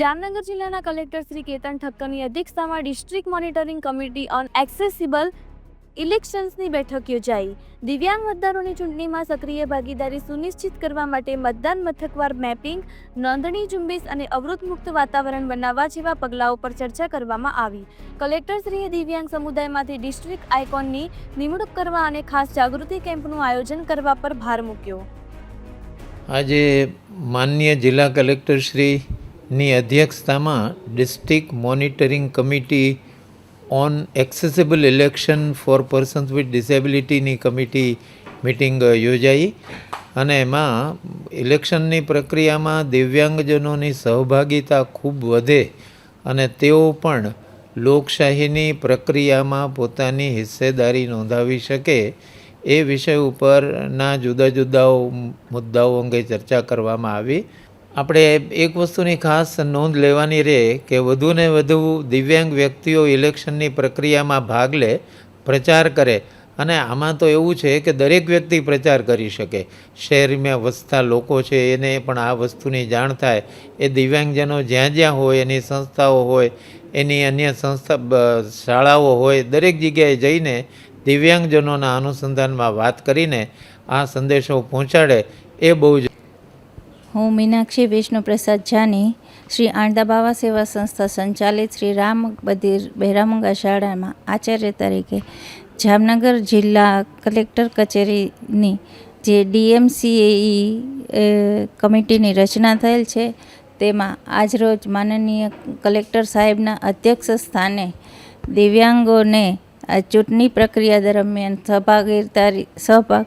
જામનગર જિલ્લાના કલેક્ટર શ્રી કેતન ઠક્કરની અધ્યક્ષતામાં district monitoring committee on accessible ઇલેક્શન્સની બેઠક યોજાઈ. દિવ્યાંગ મતદારોની ચૂંટણીમાં સક્રિય ભાગીદારી સુનિશ્ચિત કરવા માટે મતદાન મથકવાર મેપિંગ, નોંધણી ઝુંબેશ અને અવરોધ મુક્ત વાતાવરણ બનાવવા જેવા પગલાઓ પર ચર્ચા કરવામાં આવી. કલેક્ટરશ્રીએ દિવ્યાંગ સમુદાયમાંથી ડિસ્ટ્રિક્ટ આઇકોનની નિમણૂક કરવા અને ખાસ જાગૃતિ કેમ્પનું આયોજન કરવા પર ભાર મૂક્યો. આજે માન્ય જિલ્લા કલેક્ટરશ્રીની અધ્યક્ષતામાં district monitoring committee on accessible election for persons with ડિસેબિલિટીની committee meeting યોજાઈ અને એમાં ઇલેક્શનની પ્રક્રિયામાં દિવ્યાંગજનોની સહભાગિતા ખૂબ વધે અને તેઓ પણ લોકશાહીની પ્રક્રિયામાં પોતાની હિસ્સેદારી નોંધાવી શકે એ વિષય ઉપરના જુદા જુદા મુદ્દાઓ અંગે ચર્ચા કરવામાં આવી. આપણે એક વસ્તુની ખાસ નોંધ લેવાની રહે કે વધુને વધુ દિવ્યાંગ વ્યક્તિઓ ઇલેક્શનની પ્રક્રિયામાં ભાગ લે, પ્રચાર કરે અને આમાં તો એવું છે કે દરેક વ્યક્તિ પ્રચાર કરી શકે. શહેરમાં વસતા લોકો છે એને પણ આ વસ્તુની જાણ થાય. એ દિવ્યાંગજનો જ્યાં જ્યાં હોય, એની સંસ્થાઓ હોય, એની અન્ય સંસ્થા શાળાઓ હોય, દરેક જગ્યાએ જઈને દિવ્યાંગજનોના અનુસંધાનમાં વાત કરીને આ સંદેશો પહોંચાડે એ બહુ જ હું મીનાક્ષી વિષ્ણુપ્રસાદ જાની, શ્રી આણંદા બાવા સેવા સંસ્થા સંચાલિત શ્રી રામ બધિર બહેરામંગા શાળામાં આચાર્ય તરીકે જામનગર જિલ્લા કલેક્ટર કચેરીની જે ડીએમસીએઈ કમિટીની રચના થયેલ છે, તેમાં આજરોજ માનનીય કલેક્ટર સાહેબના અધ્યક્ષ સ્થાને દિવ્યાંગોને ચૂંટણી પ્રક્રિયા દરમિયાન સહભાગીદારી સહભાગ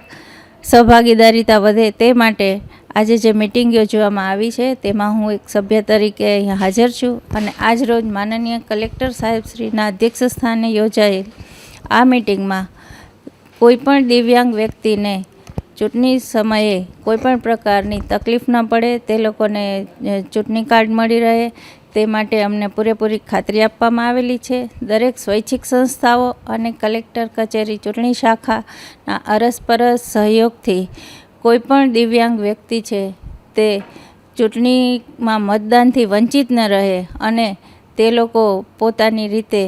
સહભાગીદારીતા વધે તે માટે આજે જે મિટિંગ યોજવામાં આવી છે, તેમાં હું એક સભ્ય તરીકે અહીંયા હાજર છું અને આજ રોજ માનનીય કલેક્ટર સાહેબશ્રીના અધ્યક્ષ સ્થાને યોજાયેલ આ મિટિંગમાં કોઈપણ દિવ્યાંગ વ્યક્તિને ચૂંટણી સમયે કોઈપણ પ્રકારની તકલીફ ન પડે, તે લોકોને ચૂંટણી કાર્ડ મળી રહે, તે માટે અમને પૂરેપૂરી ખાતરી આપવામાં આવેલી છે. દરેક સ્વૈચ્છિક સંસ્થાઓ અને કલેક્ટર કચેરી ચૂંટણી શાખાના અરસપરસ સહયોગથી કોઈપણ દિવ્યાંગ વ્યક્તિ છે, તે ચૂંટણીમાં મતદાનથી વંચિત ન રહે અને તે લોકો પોતાની રીતે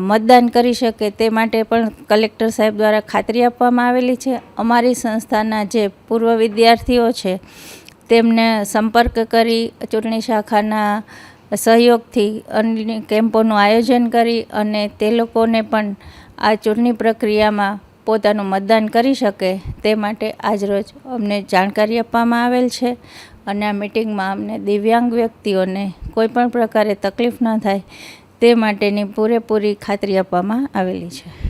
મતદાન કરી શકે તે માટે પણ કલેક્ટર સાહેબ દ્વારા ખાતરી આપવામાં આવેલી છે. અમારી સંસ્થાના જે પૂર્વ વિદ્યાર્થીઓ છે, તેમને સંપર્ક કરી ચૂંટણી શાખાના સહયોગથી અન્ય કેમ્પોનું આયોજન કરી અને તે લોકોને પણ આ ચૂંટણી પ્રક્રિયામાં પોતાનું મતદાન કરી શકે તે માટે આજરોજ અમને જાણકારી આપવામાં આવેલ છે અને આ મિટિંગમાં અમને દિવ્યાંગ વ્યક્તિઓને કોઈપણ પ્રકારે તકલીફ ન થાય તે માટેની પૂરેપૂરી ખાતરી આપવામાં આવેલી છે.